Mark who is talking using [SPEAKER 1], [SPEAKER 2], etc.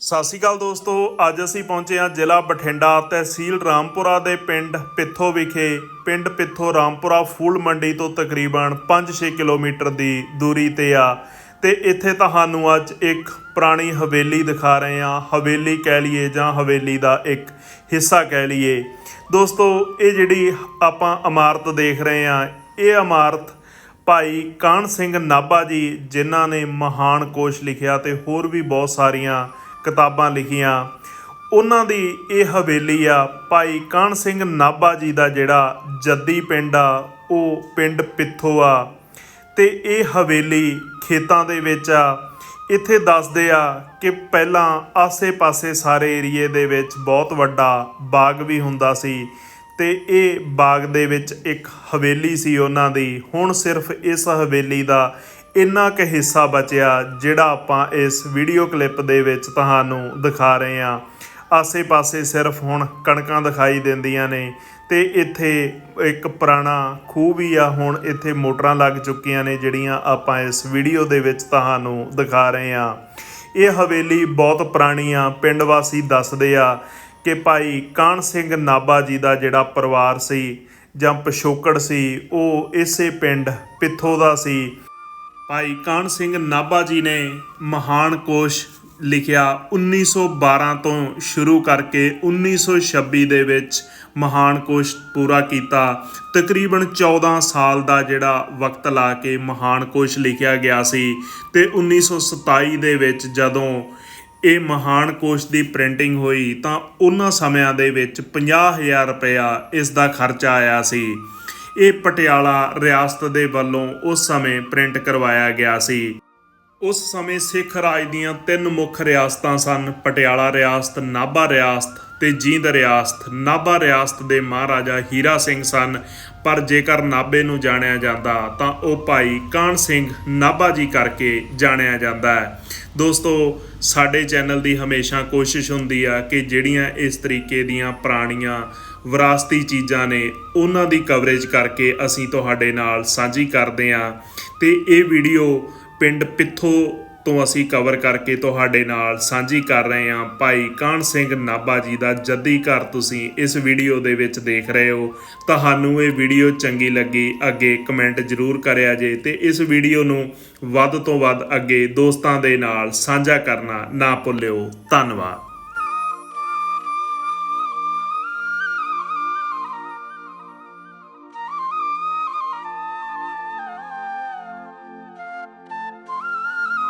[SPEAKER 1] ਸਤਿ ਸ਼੍ਰੀ ਅਕਾਲ ਦੋਸਤੋ, ਅੱਜ ਅਸੀਂ ਪਹੁੰਚੇ ਹਾਂ ਜ਼ਿਲ੍ਹਾ ਬਠਿੰਡਾ ਤਹਿਸੀਲ ਰਾਮਪੁਰਾ ਦੇ ਪਿੰਡ ਪਿੱਥੋ ਵਿਖੇ। ਪਿੰਡ ਪਿੱਥੋ ਰਾਮਪੁਰਾ ਫੂਲ ਮੰਡੀ ਤੋਂ ਤਕਰੀਬਨ 5-6 ਕਿਲੋਮੀਟਰ ਦੀ ਦੂਰੀ ਤੇ ਆ। ਤੇ ਇੱਥੇ ਤੁਹਾਨੂੰ ਅੱਜ ਇੱਕ ਪੁਰਾਣੀ ਹਵੇਲੀ ਦਿਖਾ ਰਹੇ ਹਾਂ। ਹਵੇਲੀ ਕਹਿ ਲਈਏ ਜਾਂ ਹਵੇਲੀ ਦਾ ਇੱਕ ਹਿੱਸਾ ਕਹਿ ਲਈਏ। ਦੋਸਤੋ, ਇਹ ਜਿਹੜੀ ਆਪਾਂ ਇਮਾਰਤ ਦੇਖ ਰਹੇ ਹਾਂ, ਇਹ ਇਮਾਰਤ ਭਾਈ ਕਾਨ ਸਿੰਘ ਨਾਭਾ ਜੀ, ਜਿਨ੍ਹਾਂ ਨੇ ਮਹਾਨ ਕੋਸ਼ ਲਿਖਿਆ ਤੇ ਹੋਰ ਵੀ ਬਹੁਤ ਸਾਰੀਆਂ ਕਿਤਾਬਾਂ ਲਿਖੀਆਂ। ਉਹਨਾਂ ਦੀ ਇਹ ਹਵੇਲੀ ਆ, ਭਾਈ ਕਾਨ ਸਿੰਘ ਨਾਭਾ ਜੀ ਦਾ ਜਿਹੜਾ ਜੱਦੀ ਪਿੰਡ ਆ, ਉਹ ਪਿੰਡ ਪਿੱਥੋ ਆ। ਤੇ ਇਹ ਹਵੇਲੀ ਖੇਤਾਂ ਦੇ ਵਿੱਚ ਆ। ਇੱਥੇ ਦੱਸਦੇ ਆ ਕਿ ਪਹਿਲਾਂ ਆਸੇ-ਪਾਸੇ ਸਾਰੇ ਏਰੀਏ ਦੇ ਵਿੱਚ ਬਹੁਤ ਵੱਡਾ ਬਾਗ ਵੀ ਹੁੰਦਾ ਸੀ। ਤੇ ਇਹ ਬਾਗ ਦੇ ਵਿੱਚ ਇੱਕ ਹਵੇਲੀ ਸੀ ਉਹਨਾਂ ਦੀ। ਹੁਣ ਸਿਰਫ ਇਸ ਹਵੇਲੀ ਦਾ ਇੰਨਾ ਕੁ ਹਿੱਸਾ ਬਚਿਆ ਜਿਹੜਾ ਆਪਾਂ ਇਸ ਵੀਡੀਓ ਕਲਿੱਪ ਦੇ ਵਿੱਚ ਤੁਹਾਨੂੰ ਦਿਖਾ ਰਹੇ ਹਾਂ। ਆਸੇ-ਪਾਸੇ ਸਿਰਫ ਹੁਣ ਕਣਕਾਂ ਦਿਖਾਈ ਦਿੰਦੀਆਂ ਨੇ ਤੇ ਇੱਥੇ ਇੱਕ ਪੁਰਾਣਾ ਖੂਹ ਵੀ ਆ, ਹੁਣ ਇੱਥੇ ਮੋਟਰਾਂ ਲੱਗ ਚੁੱਕੀਆਂ ਨੇ ਜਿਹੜੀਆਂ ਆਪਾਂ ਇਸ ਵੀਡੀਓ ਦੇ ਵਿੱਚ ਤੁਹਾਨੂੰ ਦਿਖਾ ਰਹੇ ਹਾਂ। ਇਹ ਹਵੇਲੀ ਬਹੁਤ ਪੁਰਾਣੀ ਆ, ਪਿੰਡ ਵਾਸੀ ਦੱਸਦੇ ਆ ਕਿ ਭਾਈ ਕਾਨ ਸਿੰਘ ਨਾਭਾ ਜੀ ਦਾ ਜਿਹੜਾ ਪਰਿਵਾਰ ਸੀ ਜਾਂ ਪਿਛੋਕੜ ਸੀ, ਉਹ ਇਸੇ ਪਿੰਡ ਪਿੱਥੋ ਦਾ ਸੀ। ਭਾਈ ਕਾਨ ਸਿੰਘ ਨਾਭਾ ਜੀ ਨੇ ਮਹਾਨ ਕੋਸ਼ ਲਿਖਿਆ 1912 ਤੋਂ ਸ਼ੁਰੂ ਕਰਕੇ 1926 ਦੇ ਵਿੱਚ ਮਹਾਨ ਕੋਸ਼ ਪੂਰਾ ਕੀਤਾ। ਤਕਰੀਬਨ 14 ਸਾਲ ਦਾ ਜਿਹੜਾ ਵਕਤ ਲਾ ਕੇ ਮਹਾਨ ਕੋਸ਼ ਲਿਖਿਆ ਗਿਆ ਸੀ ਤੇ 1927 ਦੇ ਵਿੱਚ ਜਦੋਂ ਇਹ ਮਹਾਨ ਕੋਸ਼ ਦੀ ਪ੍ਰਿੰਟਿੰਗ ਹੋਈ ਤਾਂ ਉਹਨਾਂ ਸਮਿਆਂ ਦੇ ਵਿੱਚ 50000 ਰੁਪਇਆ ਇਸ ਦਾ ਖਰਚਾ ਆਇਆ ਸੀ। ਇਹ ਪਟਿਆਲਾ ਰਿਆਸਤ ਦੇ ਵੱਲੋਂ ਉਸ ਸਮੇਂ ਪ੍ਰਿੰਟ ਕਰਵਾਇਆ ਗਿਆ ਸੀ। ਉਸ ਸਮੇਂ ਸਿੱਖ ਰਾਜ ਦੀਆਂ ਤਿੰਨ ਮੁੱਖ ਰਿਆਸਤਾਂ ਸਨ, ਪਟਿਆਲਾ ਰਿਆਸਤ, ਨਾਭਾ ਰਿਆਸਤ ਤੇ ਜੀਂਦ ਰਿਆਸਤ। ਨਾਭਾ ਰਿਆਸਤ ਦੇ ਮਹਾਰਾਜਾ ਹੀਰਾ ਸਿੰਘ ਸਨ, ਪਰ ਜੇਕਰ ਨਾਭੇ ਨੂੰ ਜਾਣਿਆ ਜਾਂਦਾ ਤਾਂ ਉਹ ਭਾਈ ਕਾਨ ਸਿੰਘ ਨਾਭਾ ਜੀ ਕਰਕੇ ਜਾਣਿਆ ਜਾਂਦਾ ਹੈ। ਦੋਸਤੋ, ਸਾਡੇ ਚੈਨਲ ਦੀ ਹਮੇਸ਼ਾ ਕੋਸ਼ਿਸ਼ ਹੁੰਦੀ ਆ ਕਿ ਜਿਹੜੀਆਂ ਇਸ ਤਰੀਕੇ ਦੀਆਂ ਪੁਰਾਣੀਆਂ ਵਿਰਾਸਤੀ ਚੀਜ਼ਾਂ ਨੇ, ਉਹਨਾਂ ਦੀ ਕਵਰੇਜ ਕਰਕੇ ਅਸੀਂ ਤੁਹਾਡੇ ਨਾਲ ਸਾਂਝੀ ਕਰਦੇ ਹਾਂ। ਤੇ ਇਹ ਵੀਡੀਓ ਪਿੰਡ ਪਿੱਥੋ ਤੋਂ ਅਸੀਂ ਕਵਰ ਕਰਕੇ ਤੁਹਾਡੇ ਨਾਲ ਸਾਂਝੀ ਕਰ ਰਹੇ ਹਾਂ। ਭਾਈ ਕਾਨ ਸਿੰਘ ਨਾਭਾ ਜੀ ਦਾ ਜੱਦੀ ਘਰ ਤੁਸੀਂ ਇਸ ਵੀਡੀਓ ਦੇ ਵਿੱਚ ਦੇਖ ਰਹੇ ਹੋ। ਤੁਹਾਨੂੰ ਇਹ ਵੀਡੀਓ ਚੰਗੀ ਲੱਗੀ, ਅੱਗੇ ਕਮੈਂਟ ਜ਼ਰੂਰ ਕਰਿਆ ਜੇ ਤੇ ਇਸ ਵੀਡੀਓ ਨੂੰ ਵੱਧ ਤੋਂ ਵੱਧ ਅੱਗੇ ਦੋਸਤਾਂ ਦੇ ਨਾਲ ਸਾਂਝਾ ਕਰਨਾ ਨਾ ਭੁੱਲਿਓ। ਧੰਨਵਾਦ।